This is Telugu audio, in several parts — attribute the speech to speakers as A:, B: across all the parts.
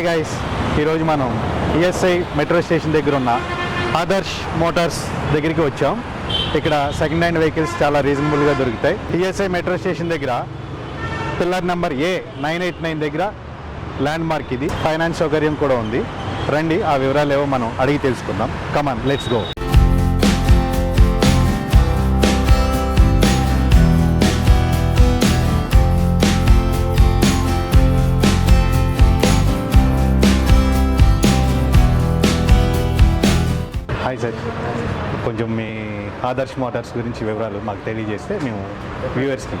A: హాయ్ గాయస్ ఈరోజు మనం ఈఎస్ఐ మెట్రో స్టేషన్ దగ్గర ఉన్న ఆదర్శ్ మోటార్స్ దగ్గరికి వచ్చాం. ఇక్కడ సెకండ్ హ్యాండ్ వెహికల్స్ చాలా రీజనబుల్గా దొరుకుతాయి. ఈఎస్ఐ మెట్రో స్టేషన్ దగ్గర pillar number A nine eight nine దగ్గర ల్యాండ్ మార్క్ ఇది. ఫైనాన్స్ సౌకర్యం కూడా ఉంది. రండి ఆ వివరాలు ఏవో మనం అడిగి తెలుసుకుందాం. కమాన్ లెట్స్ గో కొంచెం మీ ఆదర్శ్ మోటార్స్ గురించి వివరాలు మాకు తెలియజేస్తే మేము వ్యూవర్స్కి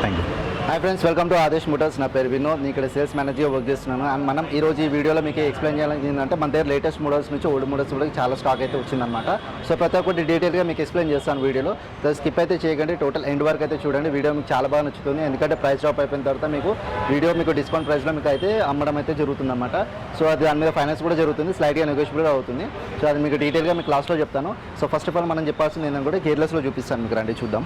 A: thank you
B: hi friends welcome to Adesh Motors నా పేరు వినోద్. నేను ఇక్కడ సేల్స్ మేనేజర్గా వర్క్ చేస్తున్నాను. అండ్ మనం ఈ రోజు ఈ వీడియోలో మీకు ఎక్స్ప్లెయిన్ చేయాలని ఏంటంటే మన దగ్గర లేటెస్ట్ మోడల్స్ నుంచి ఓల్డ్ మోడల్స్ కూడా చాలా స్టాక్ అయితే వచ్చిందనమాట సో ప్రతి ఒక్కటి డీటెయిల్గా మీకు ఎక్స్ప్లెయిన్ చేస్తాను వీడియోలో. సో స్కిప్ అయితే చేయకండి. టోటల్ ఎండ్ వరకు అయితే చూడండి. వీడియో మీకు చాలా బాగా నచ్చుతుంది. ఎందుకంటే ప్రైస్ డ్రాప్ అయిపోయిన తర్వాత మీకు వీడియో మీకు డిస్కౌంట్ ప్రైస్లో మీకు అయితే అమ్మడం అయితే జరుగుతుందన్నమాట. సో అది దాని మీద ఫైనాన్స్ కూడా జరుగుతుంది. స్లైట్గా కూడా అవుతుంది. సో అది మీకు డీటెయిల్గా మీకు లాస్ట్లో చెప్తాను. సో ఫస్ట్ ఆఫ్ ఆల్ మనం చెప్పాల్సింది ఏంటంటే కూడా కేర్లెస్లో చూపిస్తాను. మీకు రండి చూద్దాం.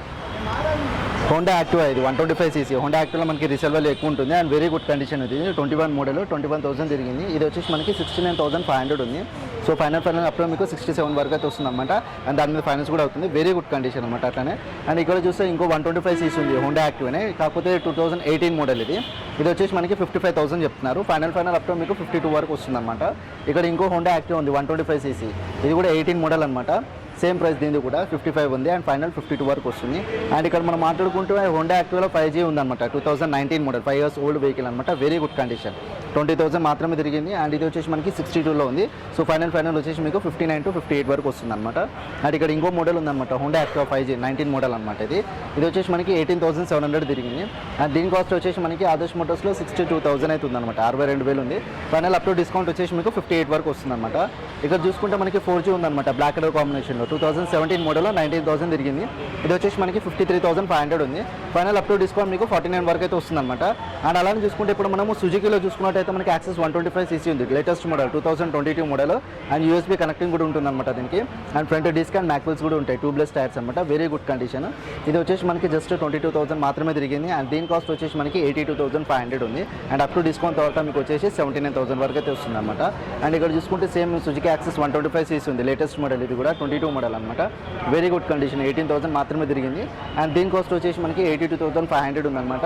B: హోండా యాక్టివా ఇది one twenty five CC Honda యాక్టివ్లో మనకి రీసేల్ వాల్యూ ఎక్కువ ఉంటుంది అండ్ వెరీ గుడ్ కండిషన్ ఇది. Twenty one model twenty one thousand తిరిగింది. ఇది వచ్చేసి మనకి sixty nine thousand five hundred ఉంది. సో ఫైనల్ ఫైనల్ అప్పుడు మీకు సిక్స్టీ సెవెన్ వరకు అయితే వస్తుంది అనమాట అండ్ దాని మీద ఫైనాన్స్ కూడా అవుతుంది. వెరీ గుడ్ కండిషన్ అనమాట అట్లానే. అండ్ ఇక్కడ చూస్తే ఇంకో వన్ ట్వంటీ ఫైవ్ సీసీ ఉంది హోండా యాక్టివ్నే కాకపోతే టూ థౌసండ్ ఎయిటీన్ మోడల్ ఇది. ఇది వచ్చేసి మనకి ఫిఫ్టీ ఫైవ్ థౌసండ్ చెప్తున్నారు. ఫైనల్ ఫైనల్ అప్పుడు మీకు ఫిఫ్టీ టూ వరకు వస్తుంది అనమాట ఇక్కడ ఇంకో హోండా యాక్టివ్ ఉంది వన్ ట్వంటీ ఫైవ్ సీసీ ఇది కూడా ఎయిటీన్ మోడల్ అనమాట సేమ్ ప్రైస్ దీనిది కూడా ఫిఫ్టీ ఫైవ్ ఉంది అండ్ ఫైనల్ ఫిఫ్టీ టూ వరకు వస్తుంది. అండ్ ఇక్కడ మనం మాట్లాడుకుంటే హోండా యాక్టివ్లో ఫైవ్ జీ ఉందన్నమాట two thousand nineteen model five years old vehicle అనమాట very good condition twenty thousand మాత్రమే తిరిగింది అండ్ ఇది వచ్చేసి మనకి సిక్స్టీ టూలో ఉంది. సో ఫైనల్ ఫైనల్ వచ్చేసి మీకు fifty nine to fifty eight వరకు వస్తుంది అనమాట అండ్ ఇక్కడ ఇంకో మోడల్ ఉందన్నమాట Honda Activa five G nineteen model అనమాట ఇది. ఇది వచ్చేసి మనకి ఎయిటీన్ థౌసండ్ సెవెన్ హండ్రెడ్ తిరిగింది. అండ్ దీని కాస్ట్ వచ్చేసి మనకి ఆదర్శ్ మోటార్స్లో సిక్స్టీ టూ థౌసండ్ అయితే ఉందన్నమాట అరవై రెండు వేలు ఉంది. ఫైనల్ అప్ టు డిస్కౌంట్ వచ్చేసి మీకు ఫిఫ్టీ ఎయిట్ వరకు వస్తుంది అనమాట ఇక్కడ చూసుకుంటే మనకి ఫోర్ జీ ఉందన్నమాట బ్లాక్ కలర్ కాంబినేషన్లో టూ థౌసండ్ సెవెంటీన్ మోడల్లో నైన్టీన్ థౌసండ్ తిరిగింది. ఇది వచ్చేసి మనకి fifty three thousand five hundred ఉంది. ఫైనల్ అప్ టు డిస్కౌంట్ మీకు ఫార్టీ నైన్ వరకు అయితే వస్తుంది అనమాట అండ్ అలానే చూసుకుంటే ఇప్పుడు మనము సుజుకిలో చూసుకున్నట్టయితే మనకి Access one twenty five CC ఉంది. Latest model two thousand twenty two model and USB connecting కూడా ఉంటుంది అనమాట దీనికి. And front disc and mag wheels కూడా ఉంటాయి. ట్యూబ్లెస్ టైర్స్ అనమాట వెరీ గుడ్ కండిషన్ ఇది వచ్చేసి మనకి జస్ట్ ట్వంటీ టూ థౌసండ్ మాత్రమే తిరిగింది. అండ్ దీని కాస్ట్ వచ్చేసి మనకి eighty two thousand five hundred ఉంది. అండ్ అప్ టు డిస్కౌంట్ తర్వాత మీకు వచ్చేసి సెవెంటీ నైన్ థౌసండ్ వరకు అయితే వస్తుంది అనమాట అండ్ ఇక్కడ చూసుకుంటే same Suzuki Access one twenty five CC ఉంది. లేటెస్ట్ మోడల్ ఇది కూడా. ట్వంటీ టూ మోడల్ అనమాట very good condition eighteen thousand మాత్రమే తిరిగింది. అండ్ దీని కాస్ట్ వచ్చేసి మనకి eighty two thousand five hundred ఉందన్నమాట.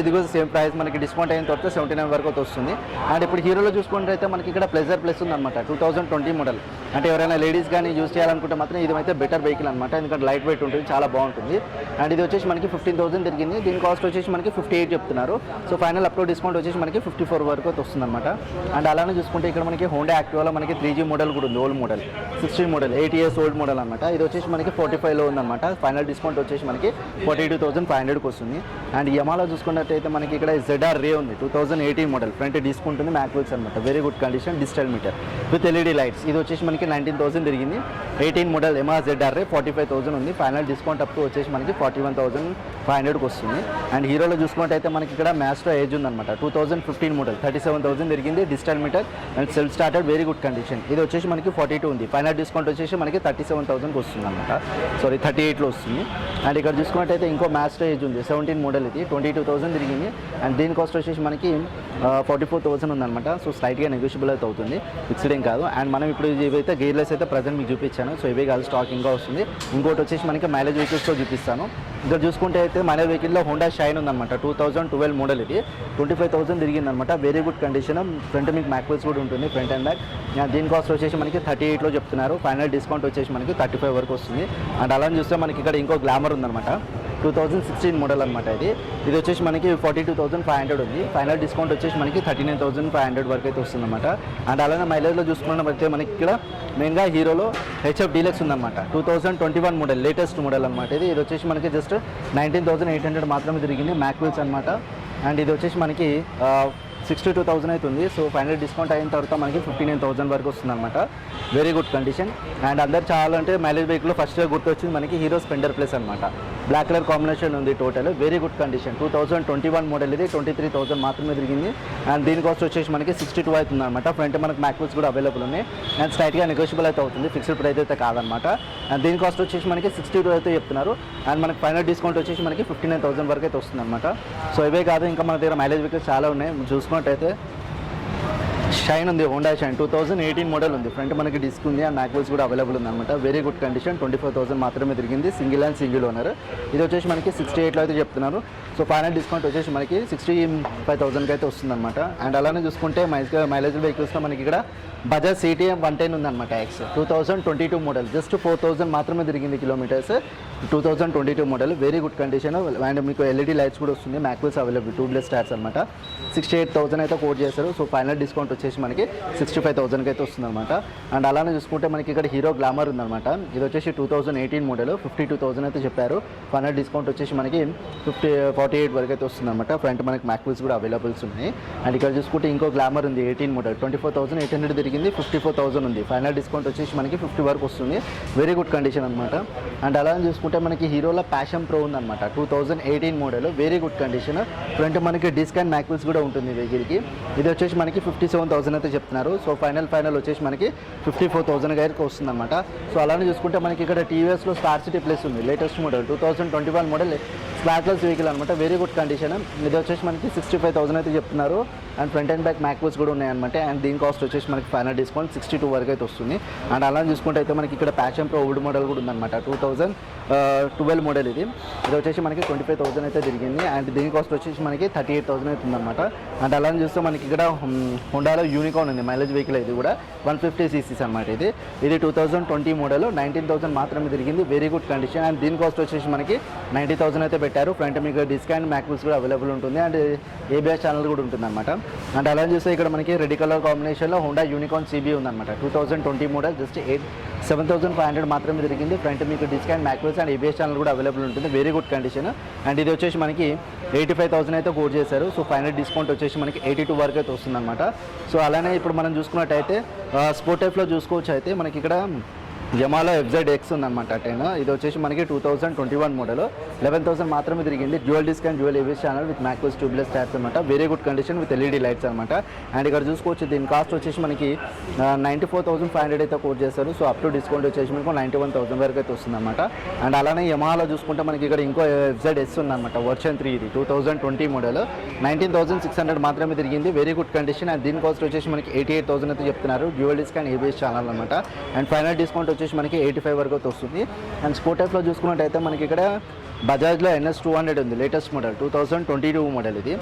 B: ఇది కూడా సేమ్ ప్రైస్ మనకి డిస్కౌంట్ అయిన తర్వాత సెవెంటీ నైన్ వరకు వస్తుంది. అండ్ ఇప్పుడు హీరోలో చూసుకుంటే అయితే మనకి ఇక్కడ ప్లెజర్ ప్లస్ ఉందన్నమాట టూ థౌసండ్ ట్వంటీ మోడల్ అంటే ఎవరైనా లేడీస్ కానీ యూజ్ చేయాలనుకుంటే మాత్రం ఇది అయితే బెటర్ వెహికల్ అనమాట ఎందుకంటే లైట్ వెయిట్ ఉంటుంది చాలా బాగుంటుంది. అండ్ ఇది వచ్చేసి మనకి ఫిఫ్టీన్ థౌసండ్ తిరిగింది. దీని కాస్ట్ వచ్చేసి మనకి ఫిఫ్టీ ఎయిట్ చెప్తున్నారు. సో ఫైనల్ అప్లో డిస్కౌంట్ వచ్చేసి మనకి ఫిఫ్టీ ఫోర్ వరకు వస్తుంది అనమాట అండ్ అలానే చూసుకుంటే ఇక్కడ మనకి హోండా యాక్టివాలో మనకి త్రీ జీ మోడల్ కూడా ఉంది old model sixteen model eight years old model అనమాట ఇది వచ్చేసి మనకి ఫార్టీ ఫైవ్లో ఉందన్నమాట. ఫైనల్ డిస్కౌంట్ వచ్చేసి మనకి ఫార్టీ టూ థౌసండ్ ఫైవ్ హండ్రెడ్కి వస్తుంది. అండ్ యమాలో చూసుకున్నట్టయితే మనకి ఇక్కడ జెడ్ఆర్ రే ఉంది. Two thousand eighteen model front disc ఉంటుంది మ్యాక్వెల్స్ అనమాట very good condition digital meter with LED lights ఇది వచ్చేసి మనకి నైన్టీన్ థౌసండ్ తిరిగింది. Eighteen model ఎమా ZR Ray forty five thousand ఉంది. ఫైనల్ డిస్కౌంట్ అప్ వచ్చేసి మనకి ఫార్టీ వన్ థౌసండ్ ఫైవ్ హండ్రెడ్కి వస్తుంది. అండ్ హీరోలో చూసుకున్నట్టయితే మనకి ఇక్కడ మ్యాస్ట్రో ఏజ్ ఉందన్నమాట. Two thousand fifteen model thirty seven thousand తిరిగింది digital meter and self started very good condition ఇది వచ్చేసి మనకి ఫార్టీ టూ ఉంది. ఫైనల్ డిస్కౌంట్ వచ్చేసి మనకి థర్టీ సెవెన్ థౌసండ్కి వస్తుంది అనమాట సారీ థర్టీ ఎయిట్లో వస్తుంది. అండ్ ఇక్కడ చూసుకున్నట్టయితే ఇంకో మ్యాస్ట్రో ఏజ్ ఉంది. సెవెంటీన్ మోడల్ ఇది. ట్వంటీ టూ థౌసండ్ తిరిగింది. అండ్ దీని కాస్ట్ వచ్చేసి మనకి ఫార్టీ ఫోర్ థౌసండ్ ఉందన్నమాట. సో స్లైట్గా నెగోషియబుల్ అయితే అవుతుంది. ఫిక్స్డ్ ఏం కాదు. అండ్ మనం ఇప్పుడు ఇవైతే గేర్లెస్ అయితే ప్రజెంట్ మీకు చూపించాను. సో ఇవే కాదు స్టాక్ ఇంకా వస్తుంది. ఇంకోటి వచ్చేసి మనకి మైలేజ్ వెహికల్స్తో చూపిస్తాను. ఇక్కడ చూసుకుంటే అయితే మైలేజ్ వెహికల్లో హోండా షైన్ ఉందన్నమాట. టూ థౌసండ్ ట్వెల్వ్ మోడల్ ఇది. ట్వంటీ ఫైవ్ థౌసండ్ తిరిగిందనమాట వెరీ గుడ్ కండిషన్ ఫ్రంట్ మీకు మ్యాక్వెల్స్ కూడా ఉంటుంది ఫ్రంట్ అండ్ బ్యాక్ దీని కాస్ట్ వచ్చేసి మనకి థర్టీ ఎయిట్లో చెప్తున్నారు. ఫైనల్ డిస్కౌంట్ వచ్చేసి మనకి థర్టీ ఫైవ్ వరకు వస్తుంది. అండ్ అలా చూస్తే మనకి ఇక్కడ ఇంకో గ్లామర్ ఉందన్నమాట. టూ థౌసండ్ సిక్స్టీన్ మోడల్ అనమాట ఇది. ఇది వచ్చేసి మనకి forty two thousand five hundred ఉంది. ఫైనల్ డిస్కౌంట్ వచ్చేసి మనకి thirty nine thousand five hundred వరకు అయితే వస్తుందన్నమాట. అండ్ అలానే మైలేజ్లో చూసుకున్నట్లయితే మనకి ఇక్కడ మెయిన్గా హీరోలో హెచ్ఎఫ్ డీలక్స్ ఉందన్నమాట. Two thousand twenty one model latest model అనమాట ఇది. ఇది వచ్చేసి మనకి just nineteen thousand eight hundred మాత్రమే తిరిగింది మ్యాక్విల్స్ అనమాట అండ్ ఇది వచ్చేసి మనకి సిక్స్టీ టూ థౌసండ్ అవుతుంది సో ఫైనల్ డిస్కౌంట్ అయిన తర్వాత మనకి ఫిఫ్టీ నైన్ థౌసండ్ వరకు వస్తుంది అనమాట వెరీ గుడ్ కండిషన్ అండ్ అందరు చాలా అంటే మైలేజ్ బైక్లో ఫస్ట్గా గుర్తొచ్చింది మనకి హీరో స్పెండర్ ప్లస్ అనమాట బ్లాక్ కలర్ కాంబినేషన్ ఉంది total very good condition two thousand twenty one model ఇది. ట్వంటీ త్రీ థౌసండ్ మాత్రమే తిరిగింది. అండ్ దీని కాస్ట్ వచ్చేసి మనకి సిక్స్టీ టూ అవుతుంది అనమాట ఫ్రంట్ మనకి మ్యాక్బుక్స్ కూడా అవైలబుల్ ఉన్నాయి. అండ్ స్ట్రైట్గా నెగోషియబుల్ అయితే అవుతుంది. ఫిక్స్డ్ ప్రైస్ అయితే కాదనమాట అండ్ దీని కాస్ట్ వచ్చేసి మనకి సిక్స్టీ టూ అయితే చెప్తున్నారు. అండ్ మనకి ఫైనల్ డిస్కౌంట్ వచ్చేసి మనకి ఫిఫ్టీ నైన్ థౌసండ్ వరకు అయితే వస్తుంది అనమాట సో ఇవే కాదు ఇంకా మన దగ్గర మైలేజ్ వెహికల్స్ చాలా ఉన్నాయి. చూసుకున్నట్టయితే షైన్ ఉంది Honda Shine two thousand eighteen model ఉంది. ఫ్రంట్ మనకి డిస్క్ ఉంది అండ్ మ్యాక్బుల్స్ కూడా అవైలబుల్ ఉంది very good condition twenty four thousand మాత్రమే తిరిగింది. సింగిల్ అండ్ సింగిల్ ఓనర్ ఇది వచ్చేసి మనకి సిక్స్టీ ఎయిట్లో అయితే చెప్తున్నారు. సో ఫైనల్ డిస్కౌంట్ వచ్చేసి మనకి సిక్స్టీ ఫైవ్ థౌసండ్కి అయితే వస్తుందన్నమాట. అండ్ అలానే చూసుకుంటే మైజ్ మైలేజ్ వెహికల్స్లో మనకి ఇక్కడ బజాజ్ సిటీఎం వన్ టెన్ ఉందన్నమాట X two thousand twenty two model just four thousand మాత్రమే తిరిగింది kilometres two thousand twenty two model very good condition and మీకు ఎల్ఈడి లైట్స్ కూడా వస్తుంది. మ్యాక్బుల్స్ అవైలబుల్ టూ బ్లెస్ స్టార్స్ అనమాట సిక్స్టీ ఎయిట్ థౌసండ్ అయితే కోట్ చేశారు. సో ఫైనల్ డిస్కౌంట్ వచ్చేసి మనకి సిక్స్టీ ఫైవ్ థౌసండ్కి అయితే వస్తుంది అనమాట అండ్ అలానే చూసుకుంటే మనకి ఇక్కడ హీరో గ్లామర్ ఉందన్నమాట. ఇది వచ్చేసి two thousand eighteen model fifty two thousand అయితే చెప్పారు. ఫైనల్ డిస్కౌంట్ వచ్చేసి మనకి ఫిఫ్టీ ఫార్టీ ఎయిట్ వరకు అయితే వస్తుంది అనమాట ఫ్రంట్ మనకి మ్యాక్బుల్స్ కూడా అవైలబుల్స్ ఉన్నాయి. అండ్ ఇక్కడ చూసుకుంటే ఇంకో గ్లామర్ ఉంది eighteen model twenty four thousand eight hundred తిరిగింది ఫిఫ్టీ ఫోర్ థౌసండ్ ఉంది. ఫైనల్ డిస్కౌంట్ వచ్చేసి మనకి ఫిఫ్టీ వరకు వస్తుంది. వెరీ గుడ్ కండిషన్ అనమాట అండ్ అలానే చూసుకుంటే మనకి హీరోలో ప్యాషన్ ప్రో ఉందన్నమాట. Two thousand eighteen model very good condition front మనకి డిస్క్ అండ్ మ్యాక్బుల్స్ కూడా ఉంటుంది వెహికల్కి. ఇది వచ్చేసి మనకి ఫిఫ్టీ సెవెన్ థౌసండ్ అయితే చెప్తున్నారు. సో ఫైనల్ ఫైనల్ వచ్చేసి మనకి ఫిఫ్టీ ఫోర్ థౌసండ్ గైర్కి వస్తుంది అనమాట సో అలానే చూసుకుంటే మనకి ఇక్కడ టీవీఎస్లో స్టార్ సిటీ ప్లస్ ఉంది. Latest model two thousand twenty one model spotless vehicle అనమాట వెరీ గుడ్ కండిషన్ ఇది వచ్చేసి మనకి సిక్స్టీ ఫైవ్ థౌసండ్ అయితే చెప్తున్నారు. And front and back mag wheels కూడా ఉన్నాయన్నమాట. అండ్ దీని కాస్ట్ వచ్చేసి మనకి ఫైనల్ డిస్కౌంట్ సిక్స్టీ టూ వరకు అయితే వస్తుంది. అండ్ అలా చూసుకుంటే అయితే మనకి ఇక్కడ ప్యాషన్ ప్రో ఓల్డ్ మోడల్ కూడా ఉందన్నమాట. టూ థౌసండ్ ట్వెల్వ్ మోడల్ ఇది. ఇది వచ్చేసి మనకి ట్వంటీ ఫైవ్ థౌసండ్ అయితే తిరిగింది అండ్ దీని కాస్ట్ వచ్చేసి మనకి థర్టీ ఎయిట్ థౌసండ్ అయితే ఉందన్నమాట. అండ్ అలా చూస్తే మనకి ఇక్కడ hm, హుండాలో యూనికాన్ ఉంది. మైలేజ్ వెహికల్ ఇది కూడా. వన్ ఫిఫ్టీ సీసీస్ అనమాట ఇది. ఇది two thousand twenty model nineteen thousand మాత్రమే తిరిగింది. వెరీ గుడ్ కండిషన్ అండ్ దీని కాస్ట్ వచ్చేసి మనకి నైంటీ థౌసండ్ అయితే పెట్టారు. ఫ్రంట్ మీకు అండ్ మ్యాక్వెల్స్ కూడా అవైలబుల్ ఉంటుంది. అండ్ ఏబిఎస్ ఛానల్ కూడా ఉంటుంది అనమాట అండ్ అలా చూస్తే ఇక్కడ మనకి రెడ్ కలర్ కాంబినేషన్లో హుండా యూనికాన్ సిబి ఉందన్నమాట. Two thousand twenty model just eight seven thousand five hundred మాత్రమే దొరికింది ఫ్రంట్ మీకు and mag wheels and ABS channel కూడా అవైలబుల్ ఉంటుంది. వెరీ గుడ్ కండిషన్ అండ్ ఇది వచ్చేసి మనకి ఎయిటీ ఫైవ్ థౌసండ్ అయితే కోట్ చేశారు. సో ఫైవ్ హండ్రెడ్ డిస్కౌంట్ వచ్చేసి మనకి ఎయిటీ టూ వరకు అయితే వస్తుందన్నమాట. సో అలానే ఇప్పుడు మనం చూసుకున్నట్టయితే స్పోర్ట్ టైప్లో చూసుకోవచ్చు అయితే మనకి ఇక్కడ యమాలో ఎఫ్జెడ్ ఎక్స్ ఉందన్నమాట టెన్ ఇది వచ్చేసి మనకి two thousand twenty one model eleven thousand మాత్రమే తిరిగింది. Dual disc and dual ABS channel with macros tubeless tyres అనమాట very good condition with LED lights అనమాట అండ్ ఇక్కడ చూసుకోవచ్చు దీని కాస్ట్ వచ్చేసి మనకి ninety four thousand five hundred అయితే కోట్ చేస్తారు సో అప్ టు డిస్కౌంట్ వచ్చేసి మనకు నైంటీ వన్ థౌసండ్ వరకు అయితే వస్తుందన్నమాట. అండ్ అలానే యమాలో చూసుకుంటే మనకి ఇక్కడ ఇంకో ఎఫ్జెడ్ ఎస్ ఉందన్నమాట. వర్షన్ త్రీ ఇది two thousand twenty model nineteen thousand six hundred మాత్రమే తిరిగింది. వెరీ గుడ్ కండిషన్ అండ్ దీని కాస్ట్ వచ్చేసి మనకి ఎయిటీ ఎయిట్ థౌసండ్ అయితే చెప్తున్నారు. డ్యూయల్ డిస్క్ అండ్ ఛానల్ అనమాట అండ్ ఫైనల్ డిస్కౌంట్ వచ్చేసి మనకి ఎయిటీ ఫైవ్ వరకు వస్తుంది. అండ్ స్పోర్ట్ టైప్లో చూసుకున్నట్టయితే మనకి ఇక్కడ బజాజ్లో ఎన్ఎస్ టూ హండ్రెడ్ ఉంది latest model two thousand twenty two model ఇది.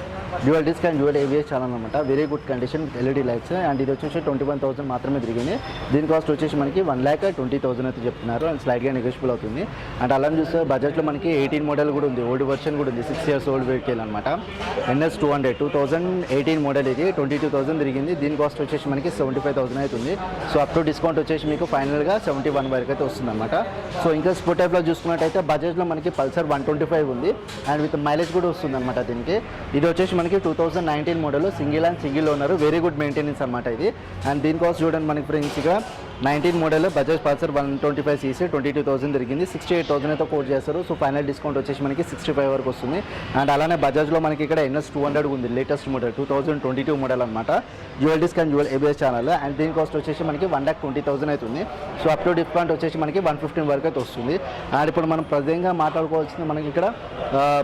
B: Dual disc and dual ABS channel అనమాట very good condition LED lights and ఇది వచ్చేసి ట్వంటీ వన్ థౌసండ్ మాత్రమే తిరిగింది. దీని కాస్ట్ వచ్చేసి మనకి వన్ ల్యాక్ ట్వంటీ థౌసండ్ అయితే చెప్తున్నారు. అండ్ స్లైడ్గా నెగోషియబుల్ అవుతుంది. అండ్ అలా చూస్తే బజాజ్లో మనకి ఎయిటీన్ మోడల్ కూడా ఉంది. ఓల్డ్ వర్షన్ కూడా ఉంది. సిక్స్ ఇయర్స్ ఓల్డ్ వెహికల్ అనమాట NS two hundred two thousand eighteen model ఇది. ట్వంటీ టూ థౌసండ్ తిరిగింది. దీని కాస్ట్ వచ్చేసి మనకి సెవెంటీ ఫైవ్ థౌసండ్ అవుతుంది సో అప్ టు డిస్కౌంట్ వచ్చేసి మీకు ఫైనల్గా సెవెంటీ వన్ వరకు అయితే వస్తుంది అనమాట సో ఇంకా స్పోర్ట్ టైప్లో చూసుకున్నట్టయితే బజాజ్లో మనకి పల్సర్ వన్ ట్వంటీ ఫైవ్ ఉంది. అండ్ విత్ మైలేజ్ కూడా వస్తుంది అనమాట దీనికి. ఇది వచ్చేసి మనకి two thousand nineteen model single and single owner very good maintenance అనమాట ఇది. అండ్ దీనికోసం చూడండి మనకి ఫ్రెండ్స్ ఇక. Nineteen model Bajaj Pulsar one twenty five CC twenty two thousand తిరిగింది. సిక్స్టీ ఎయిట్ థౌసండ్ అయితే కోట్ చేస్తారు. సో ఫైనల్ డిస్కౌంట్ వచ్చేసి మనకి సిక్స్టీ ఫైవ్ వరకు వస్తుంది. అండ్ అలానే బజాజ్లో మనకి ఇక్కడ ఎన్ఎస్ టూ హండ్రెడ్ ఉంది latest model two thousand twenty two model అనమాట dual disc and dual ABS channel and దీని కాస్ట్ వచ్చేసి మనకి వన్ ల్యాక్ ట్వంటీ థౌసండ్ అవుతుంది సో అప్ టు డిస్కౌంట్ వచ్చేసి మనకి వన్ ఫిఫ్టీన్ వరకు అయితే వస్తుంది. అండ్ ఇప్పుడు మనం ప్రజెంట్గా మాట్లాడుకోవాల్సింది మనకి ఇక్కడ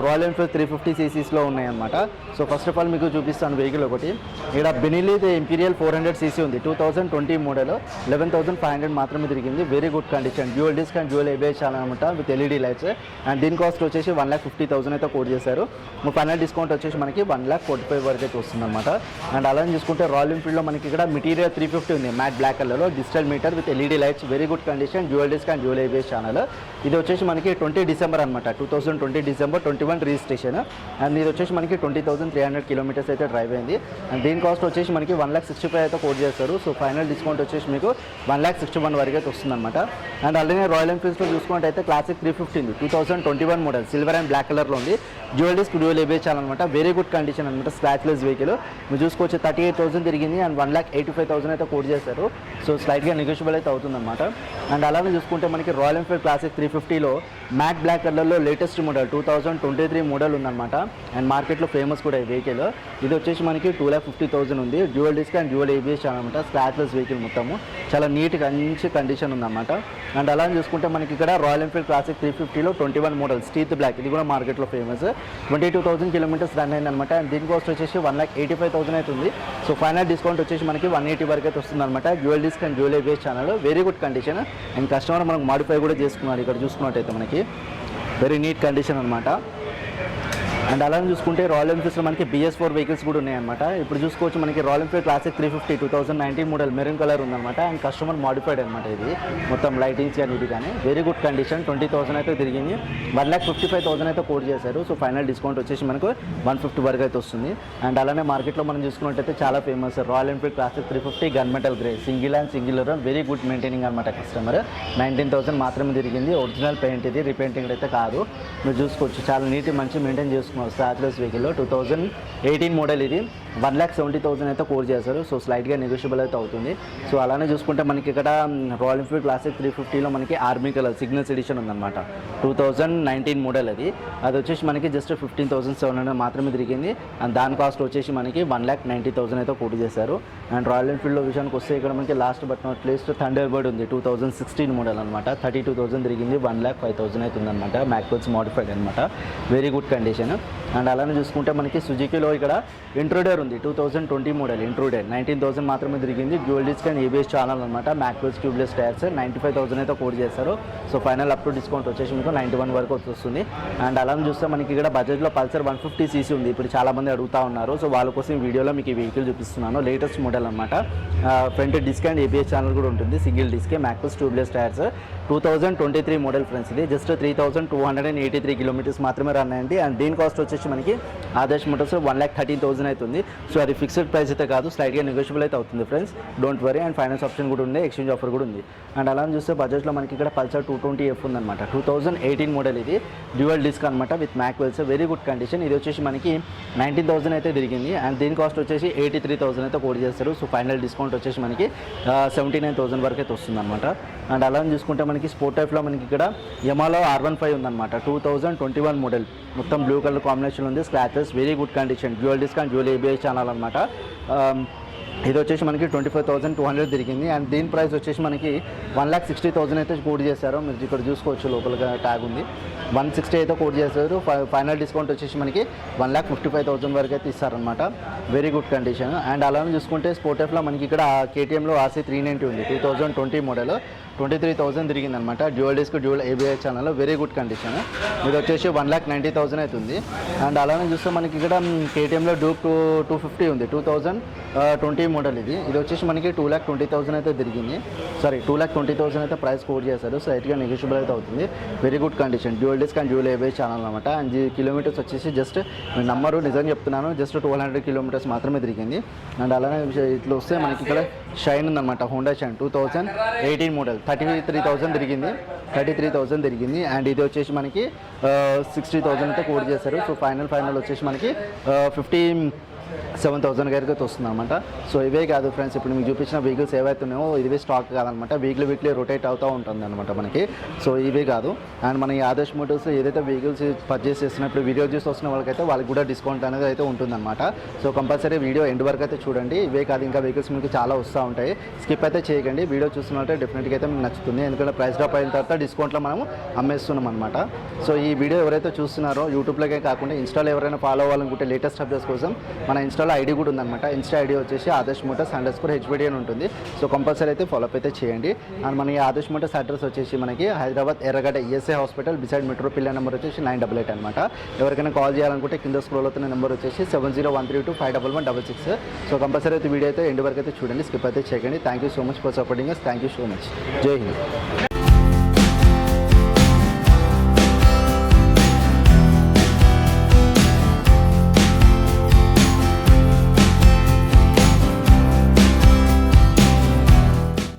B: రాయల్ ఎన్ఫీల్డ్ త్రీ ఫిఫ్టీ సీసీస్లో ఉన్నాయన్నమాట. సో ఫస్ట్ ఆఫ్ ఆల్ మీకు చూపిస్తాను వెహికల్ ఒకటి. ఇక్కడ Benelli Imperiale four hundred CC ఉంది two thousand twenty model eleven thousand thousand five hundred మాత్రమే తిరిగింది. Very good condition dual disc and dual ABS అనమాట విత్ ఎల్ఈడి లైట్స్ అండ్ దీని కాస్ట్ వచ్చేసి వన్ ల్యాక్ ఫిఫ్టీ థౌసండ్ అయితే కోట్ చేశారు. ఫైనల్ డిస్కౌంట్ వచ్చేసి మనకి వన్ ల్యాక్ ఫోర్టీ ఫైవ్ వరకు అయితే వస్తుంది అనమాట అండ్ అలానే చూసుకుంటే రాయల్ ఎన్ఫీల్డ్లో మనకి ఇక్కడ మెటీరియల్ త్రీ ఫిఫ్టీ ఉంది మ్యాట్ బ్లాక్ కలర్లో digital meter with LED lights very good condition dual disc and dual ABS channel ఇది వచ్చేసి మనకి ట్వంటీ డిసెంబర్ అనమాట two thousand twenty December twenty one registration and ఇది వచ్చేసి మనకి twenty thousand three hundred kilometres అయితే డ్రైవ్ అయింది. అండ్ దీని కాస్ట్ వచ్చేసి మనకి వన్ ల్యాక్ సిక్స్టీ ఫైవ్ అయితే కోట్ చేస్తారు సో ఫైనల్ డిస్కౌంట్ వచ్చేసి మీకు వన్ ల్యాక్ సిక్స్టీ వన్ వరకు అయితే వస్తుందన్నమాట. అండ్ అలానే రాయల్ ఎన్ఫీల్డ్స్లో చూసుకుంటే అయితే క్లాసిక్ త్రీ ఫిఫ్టీ ఉంది. Two thousand twenty one model silver and black కలర్లో ఉంది. డ్యూయల్ డిస్క్ డ్యూయల్ అనమాట వెరీ గుడ్ కండిషన్ అనమాట స్క్రాచ్లెస్ వెహికల్ మీరు చూసుకోవచ్చు థర్టీ ఎయిట్ థౌసండ్ తిరిగింది and one lakh eighty five thousand అయితే కోట్ చేశారు. సో స్లైట్గా నెగోషియబుల్ అయితే అవుతుందన్నమాట. అండ్ అలానే చూసుకుంటే మనకి రాయల్ ఎన్ఫీల్డ్ క్లాసిక్ త్రీ ఫిఫ్టీలో మ్యాట్ బ్లాక్ కలర్లో latest model two thousand twenty three model ఉందన్నమాట. అండ్ మార్కెట్లో ఫేమస్ కూడా ఈ వెహికల్ ఇది వచ్చేసి మనకి టూ ల్యాక్ ఫిఫ్టీ థౌసండ్ ఉంది. Dual disc and dual ABS అనమాట స్క్రాచ్లెస్ వెహికల్ మొత్తము. చాలా నీట్ మంచి కండిషన్ ఉందన్నమాట. అండ్ అలా చూసుకుంటే మనకి ఇక్కడ రాయల్ ఎన్ఫీల్డ్ క్లాసిక్ త్రీ ఫిఫ్టీలో twenty one model stealth black ఇది కూడా మార్కెట్లో famous twenty two thousand kilometres run అయిందనమాట అండ్ దీని కాస్ట్ వచ్చేసి one lakh eighty five thousand అవుతుంది సో ఫైనల్ డిస్కౌంట్ వచ్చేసి మనకి వన్ ఎయిటీ వరకు అయితే వస్తుంది అనమాట disc and dual ABS channel very good condition and customer మనకు మాడిఫై కూడా చేసుకున్నారు. ఇక్కడ చూసుకున్నట్టయితే మనకి. వెరీ నీట్ కండిషన్ అనమాట అండ్ అలానే చూసుకుంటే రాయల్ ఎన్ఫీల్డ్స్లో మనకి బిఎస్ ఫోర్ వెహికల్స్ కూడా ఉన్నాయన్నమాట. ఇప్పుడు చూసుకోవచ్చు మనకి Royal Enfield classic three fifty two thousand nineteen model maroon colour ఉందన్నమాట. అండ్ కస్టమర్ మాడిఫైడ్ అనమాట ఇది. మొత్తం లైటింగ్స్ కానీ ఇది కానీ very good condition twenty thousand అయితే తిరిగింది. One lakh fifty five thousand అయితే కోడ్ చేశారు. సో ఫైనల్ డిస్కౌంట్ వచ్చేసి మనకు వన్ ఫిఫ్టీ వరకు అయితే వస్తుంది. అండ్ అలానే మార్కెట్లో మనం చూసుకున్నట్టయితే చాలా famous Royal Enfield classic three fifty gun metal grey single and single very good maintaining అనమాట కస్టమర్ నైన్టీన్ థౌసండ్ మాత్రమే తిరిగింది. ఒరిజినల్ పెయింట్ ఇది. రీపెయింటింగ్ అయితే కాదు. మీరు చూసుకోవచ్చు. చాలా నీట్ మంచి మెయింటైన్ చేసుకోవచ్చు. స్టార్ట్లెస్ vehicle two thousand eighteen model ఇది. వన్ ల్యాక్ సెవెంటీ థౌసండ్ అయితే కోర్ చేశారు. సో స్లైట్గా నెగోషియబుల్ అయితే అవుతుంది. సో అలానే చూసుకుంటే మనకి ఇక్కడ రాయల్ ఎన్ఫీల్డ్ క్లాసిక్ త్రీ ఫిఫ్టీలో మనకి ఆర్మీ కలర్ సిగ్నల్స్ ఎడిషన్ ఉందన్నమాట. టూ థౌజండ్ నైన్టీన్ మోడల్ అది. అది వచ్చేసి మనకి just fifteen thousand seven hundred మాత్రమే తిరిగింది. అండ్ దాని కాస్ట్ వచ్చేసి మనకి వన్ ల్యాక్ నైంటీ థౌసండ్ అయితే కోటి చేశారు. అండ్ రాయల్ ఎన్ఫీల్డ్లో విషయానికి వస్తే ఇక్కడ మనకి last but not least thunderbird ఉంది. టూ థౌసండ్ సిక్స్టీన్ మోడల్ అనమాట థర్టీ టూ థౌసండ్ తిరిగింది. వన్ ల్యాక్ ఫైవ్ థౌసండ్ అవుతుంది అనమాట మ్యాక్బోల్స్ మాడిఫైడ్ అనమాట వెరీ గుడ్ కండిషన్ అండ్ అలానే చూసుకుంటే మనకి సుజుకిలో ఇక్కడ ఇంట్రూడర్ ఉంది two thousand twenty model Intruder. Nineteen thousand మాత్రమే తిరిగింది. Dual disc and ABS channel అనమాట మ్యాక్బోల్స్ tubeless tyres ninety five thousand అయితే కోడ్ చేస్తారు so final up to discount వచ్చేసి మీకు నైంటీ వన్ వరకు వస్తుంది. అండ్ అలానే చూస్తే మనకి ఇక్కడ బడ్జెట్లో పల్సర్ వన్ ఫిఫ్టీ సీసీ ఉంది. ఇప్పుడు చాలామంది అడుగుతూ అడుగుతా ఉన్నారు. సో వాళ్ళ కోసం వీడియోలో మీకు ఈ వెహికల్ చూపిస్తున్నాను. లేటెస్ట్ మోడల్ అనమాట front disc and ABS channel కూడా ఉంటుంది. సింగిల్ డిస్కే మ్యాక్బోల్స్ tubeless tyres two thousand twenty three model friends ఇది just three thousand two hundred and eighty three kilometres మాత్రమే రన్ అయ్యండి అండ్ దీని కాస్ట్ వచ్చేసి మనకి Adarsh Motors one lakh thirteen thousand అవుతుంది సో అది ఫిక్స్డ్ ప్రైస్ అయితే కాదు స్లైట్గా నెగోషియబుల్ అయితే అవుతుంది friends don't worry and finance option కూడా ఉంది ఎక్స్చేంజ్ ఆఫర్ కూడా ఉంది. అండ్ అలా చూస్తే బజాజ్లో మనకి ఇక్కడ పల్సర్ టూ ట్వంటీ ఎఫ్ ఉందన్నమాట. టూ థౌసండ్ ఎయిటీన్ మోడల్ ఇది. డ్యూయల్ డిస్క్ అనమాట with mag wheels very good condition ఇది వచ్చేసి మనకి నైన్టీన్ థౌసండ్ అయితే తిరిగింది. అండ్ దీని కాస్ట్ వచ్చేసి ఎయిటీ త్రీ థౌసండ్ అయితే కోడ్ చేస్తారు. సో ఫైనల్ డిస్కౌంట్ వచ్చేసి మనకి సెవెంటీ నైన్ థౌసండ్ వరకు అయితే వస్తుంది అనమాట అండ్ అలా చూసుకుంటే మనకి స్పోర్ట్ టైప్లో మనకి ఇక్కడ యమాలో ఆర్ వన్ ఫైవ్ ఉందన్నమాట. Two thousand twenty one model మొత్తం బ్లూ కలర్ కాంబినేషన్ ఉంది. Scratches very good condition dual disc and dual ABS channel అనమాట ఇది వచ్చేసి మనకి twenty five thousand two hundred తిరిగింది. అండ్ దీని ప్రైస్ వచ్చేసి మనకి వన్ ల్యాక్ సిక్స్టీ థౌసండ్ అయితే కోడ్ చేశారు. మీరు ఇక్కడ చూసుకోవచ్చు లోపలగా ట్యాగ్ ఉంది. వన్ సిక్స్టీ అయితే కోడ్ చేశారు. ఫైనల్ డిస్కౌంట్ వచ్చేసి మనకి one lakh fifty five thousand వరకు అయితే ఇస్తారనమాట వెరీ గుడ్ కండిషన్. అండ్ అలానే చూసుకుంటే స్పోర్టెఫ్లో మనకి ఇక్కడ కేటీఎంలో ఆర్సీ త్రీ నైంటీ ఉంది. Two thousand twenty model. Twenty three thousand తిరిగింది అనమాట dual disc dual ABS channel very good condition. ఇది వచ్చేసి వన్ ల్యాక్ నైంటీ థౌసండ్ అవుతుంది అండ్ అలానే చూస్తే మనకి ఇక్కడ కేటీఎంలో డూప్ టూ టూ ఫిఫ్టీ ఉంది. టూ థౌసండ్ ట్వంటీ మోడల్ ఇది. ఇది వచ్చేసి మనకి టూ ల్యాక్ ట్వంటీ థౌసండ్ అయితే తిరిగింది. Sorry two lakh twenty thousand అయితే ప్రైస్ కోడ్ చేశారు. స్లైట్గా నెగోషియబుల్ అయితే అవుతుంది. Very good condition dual disc and dual ABS channel అనమాట అండ్ కిలోమీటర్స్ వచ్చేసి జస్ట్ నంబరు నిజం చెప్తున్నాను. జస్ట్ టూ హండ్రెడ్ కిలోమీటర్స్ మాత్రమే తిరిగింది. అండ్ అలానే ఇట్లా వస్తే మనకి ఇక్కడ షైన్ ఉందన్నమాట. Honda Shine two thousand eighteen model thirty three thousand తిరిగింది. థర్టీ త్రీ థౌసండ్ తిరిగింది. అండ్ ఇది వచ్చేసి మనకి uh, సిక్స్టీ థౌసండ్ అయితే కోడ్ చేశారు. సో ఫైనల్ ఫైనల్ వచ్చేసి మనకి uh, ఫిఫ్టీ సెవెన్ థౌసండ్ గారికి అయితే వస్తుంది అనమాట సో ఇవే కాదు ఫ్రెండ్స్ ఇప్పుడు మీకు చూపించిన వెహికల్స్ ఏవైతే ఉన్నాయో ఇవే స్టాక్ కాదనమాట వీక్లీ వీక్లీ రొటేట్ అవుతూ ఉంటుంది అనమాట మనకి. సో ఇవే కాదు. అండ్ మన ఈ ఆదర్శ్ మోటార్స్ ఏదైతే వెహికల్స్ పర్చేస్ చేస్తున్నప్పుడు వీడియో చూసి వస్తున్న వాళ్ళకైతే వాళ్ళకి కూడా డిస్కౌంట్ అనేది అయితే ఉంటుందన్నమాట. సో కంపల్సరీ వీడియో ఎండ్ వరకు అయితే చూడండి. ఇవే కాదు ఇంకా వెహికల్స్ మీకు చాలా వస్తూ ఉంటాయి. స్కిప్ అయితే చేయకండి. వీడియో చూస్తున్నట్టే డెఫినెట్గా అయితే మీకు నచ్చుతుంది. ఎందుకంటే ప్రైస్ డ్రాప్ అయిన తర్వాత డిస్కౌంట్లో మనం అమ్మేస్తున్నాం అనమాట సో ఈ వీడియో ఎవరైతే చూస్తున్నారో యూట్యూబ్లోకే కాకుండా ఇన్స్టాలో ఎవరైనా ఫాలో అవ్వాలనుకుంటే లేటెస్ట్ అప్డేట్స్ కోసం మన ఇన్స్టా ఇన్స్టాలో ఐడి కూడా ఉందన్నమాట. ఇన్స్టా ఐడి వచ్చేసి Adarsh Motors under score HBD అని ఉంటుంది. సో కంపల్సరీ అయితే ఫాలోఅప్ అయితే చేయండి. అండ్ మన ఆదర్శ్ మోటార్స్ అడ్రస్ వచ్చేసి మనకి Hyderabad Erragadda ESI hospital beside metro pillar number వచ్చేసి నైన్ డబల్ ఎయిట్ అనమాట ఎవరికైనా కాల్ చేయాలనుకుంటే కింద స్క్రోల్ అవుతున్న నెంబర్ వచ్చేసి seven zero one three two five double one double six so compulsory అయితే వీడియో అయితే ఎండ్ వరకు అయితే చూడండి స్కిప్ అయితే చేయండి thank you so much for supporting thank you so much Jai Hind